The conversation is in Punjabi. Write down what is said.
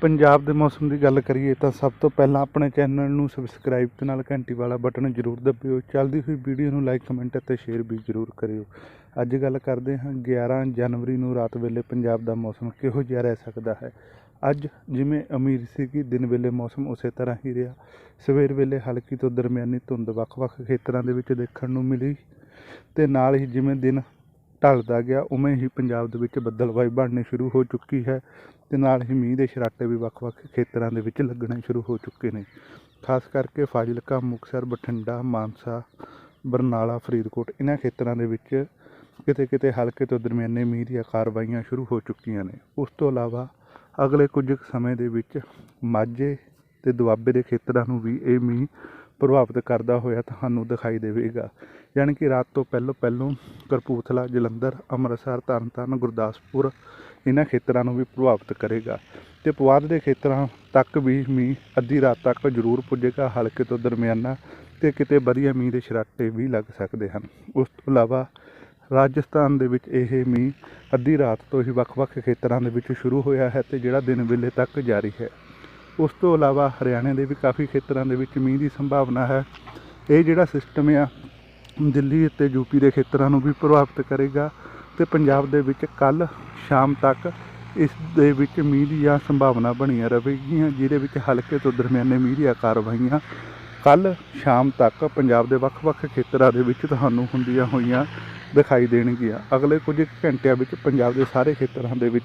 ਪੰਜਾਬ ਦੇ ਮੌਸਮ ਦੀ ਗੱਲ ਕਰੀਏ ਤਾਂ ਸਭ ਤੋਂ ਪਹਿਲਾਂ ਆਪਣੇ ਚੈਨਲ ਨੂੰ ਸਬਸਕ੍ਰਾਈਬ ਤੇ ਨਾਲ ਘੰਟੀ ਵਾਲਾ ਬਟਨ ਜ਼ਰੂਰ ਦਬਿਓ। ਚੱਲਦੀ ਹੋਈ ਵੀਡੀਓ ਨੂੰ ਲਾਈਕ ਕਮੈਂਟ ਅਤੇ ਸ਼ੇਅਰ ਵੀ ਜ਼ਰੂਰ ਕਰਿਓ। ਅੱਜ ਗੱਲ ਕਰਦੇ ਹਾਂ 11 ਜਨਵਰੀ ਨੂੰ ਰਾਤ ਵੇਲੇ ਪੰਜਾਬ ਦਾ ਮੌਸਮ ਕਿਹੋ ਜਿਹਾ ਰਹਿ ਸਕਦਾ ਹੈ? ਅੱਜ ਜਿਵੇਂ ਉਮੀਦ ਸੀ ਕਿ ਦਿਨ ਵੇਲੇ ਮੌਸਮ ਉਸੇ ਤਰ੍ਹਾਂ ਹੀ ਰਿਹਾ। ਸਵੇਰ ਵੇਲੇ ਹਲਕੀ ਤੋਂ ਦਰਮਿਆਨੀ ਧੁੰਦ ਵੱਖ-ਵੱਖ ਖੇਤਰਾਂ ਦੇ ਵਿੱਚ ਦੇਖਣ ਨੂੰ ਮਿਲੀ ਤੇ ਨਾਲ ਹੀ ਜਿਵੇਂ ਦਿਨ ਢਲਦਾ ਗਿਆ, ਉਵੇਂ ਹੀ ਪੰਜਾਬ ਦੇ ਵਿੱਚ ਬੱਦਲਵਾਈ ਬਣਨੀ ਸ਼ੁਰੂ ਹੋ ਚੁੱਕੀ ਹੈ ਤੇ ਨਾਲ ਹੀ ਮੀਂਹ ਦੇ ਛਰਾਟੇ ਵੀ ਵੱਖ-ਵੱਖ ਖੇਤਰਾਂ ਦੇ ਵਿੱਚ ਲੱਗਣੇ ਸ਼ੁਰੂ ਹੋ ਚੁੱਕੇ ਨੇ। ਖਾਸ ਕਰਕੇ ਫਾਜ਼ਿਲਕਾ, ਮੁਕਤਸਰ, ਬਠਿੰਡਾ, ਮਾਨਸਾ, ਬਰਨਾਲਾ, ਫਰੀਦਕੋਟ ਇਹਨਾਂ ਖੇਤਰਾਂ ਦੇ ਵਿੱਚ ਕਿਤੇ ਕਿਤੇ ਹਲਕੇ ਤੋਂ ਦਰਮਿਆਨੇ ਮੀਂਹ ਦੀਆਂ ਕਾਰਵਾਈਆਂ ਸ਼ੁਰੂ ਹੋ ਚੁੱਕੀਆਂ ਨੇ। ਉਸ ਤੋਂ ਇਲਾਵਾ ਅਗਲੇ ਕੁਝ ਸਮੇਂ ਦੇ ਵਿੱਚ ਮਾਝੇ ਤੇ ਦੁਆਬੇ ਦੇ ਖੇਤਰਾਂ ਨੂੰ ਵੀ ਇਹ ਮੀਂਹ ਪ੍ਰਭਾਵਿਤ ਕਰਦਾ ਹੋਇਆ ਤੁਹਾਨੂੰ ਦਿਖਾਈ ਦੇਵੇਗਾ। ਯਾਨੀ ਕਿ ਰਾਤ ਤੋਂ ਪਹਿਲੋਂ ਪਹਿਲੋਂ ਕਰਪੂਥਲਾ ਜਲੰਧਰ, ਅੰਮ੍ਰਿਤਸਰ ਤਰਨਤਾਰਨ ਗੁਰਦਾਸਪੁਰ ਇਹਨਾਂ ਖੇਤਰਾਂ ਨੂੰ ਵੀ ਪ੍ਰਭਾਵਿਤ ਕਰੇਗਾ ਤੇ ਪੁਆਧ ਦੇ ਖੇਤਰਾਂ ਤੱਕ ਵੀ ਮੀਂਹ ਅੱਧੀ ਰਾਤ ਤੱਕ ਜ਼ਰੂਰ ਪੁੱਜੇਗਾ, ਹਲਕੇ ਤੋਂ ਦਰਮਿਆਨਾ ਤੇ ਕਿਤੇ ਵਧੀਆ ਮੀਂਹ ਦੇ ਛਰਾਟੇ ਵੀ ਲੱਗ ਸਕਦੇ ਹਨ। ਉਸ ਤੋਂ ਇਲਾਵਾ ਰਾਜਸਥਾਨ ਦੇ ਵਿੱਚ ਇਹ ਮੀਂਹ ਅੱਧੀ ਰਾਤ ਤੋਂ ਹੀ ਵੱਖ-ਵੱਖ ਖੇਤਰਾਂ ਦੇ ਵਿੱਚ ਸ਼ੁਰੂ ਹੋਇਆ ਹੈ ਤੇ ਜਿਹੜਾ ਦਿਨ ਵੇਲੇ ਤੱਕ ਜਾਰੀ ਹੈ। ਉਸ ਤੋਂ ਇਲਾਵਾ ਹਰਿਆਣੇ ਦੇ ਵੀ ਕਾਫੀ ਖੇਤਰਾਂ ਦੇ ਵਿੱਚ ਮੀਂਹ ਦੀ ਸੰਭਾਵਨਾ ਹੈ। ਇਹ ਜਿਹੜਾ ਸਿਸਟਮ ਆ, ਦਿੱਲੀ ਅਤੇ ਯੂਪੀ ਦੇ ਖੇਤਰਾਂ ਨੂੰ ਵੀ ਪ੍ਰਭਾਵਿਤ ਕਰੇਗਾ ਤੇ ਪੰਜਾਬ ਦੇ ਵਿੱਚ ਕੱਲ ਸ਼ਾਮ ਤੱਕ ਇਸ ਦੇ ਵਿੱਚ ਮੀਂਹ ਦੀਆਂ ਸੰਭਾਵਨਾ ਬਣੀਆਂ ਰਹੇਗੀਆਂ, ਜਿਹਦੇ ਵਿੱਚ ਹਲਕੇ ਤੋਂ ਦਰਮਿਆਨੇ ਮੀਂਹ ਦੀਆਂ ਕਾਰਵਾਈਆਂ ਕੱਲ ਸ਼ਾਮ ਤੱਕ ਪੰਜਾਬ ਦੇ ਵੱਖ-ਵੱਖ ਖੇਤਰਾਂ ਦੇ ਵਿੱਚ ਤੁਹਾਨੂੰ ਹੁੰਦੀਆਂ ਹੋਈਆਂ ਦਿਖਾਈ ਦੇਣਗੀਆਂ। ਅਗਲੇ ਕੁਝ ਘੰਟਿਆਂ ਵਿੱਚ ਪੰਜਾਬ ਦੇ ਸਾਰੇ ਖੇਤਰਾਂ ਦੇ ਵਿੱਚ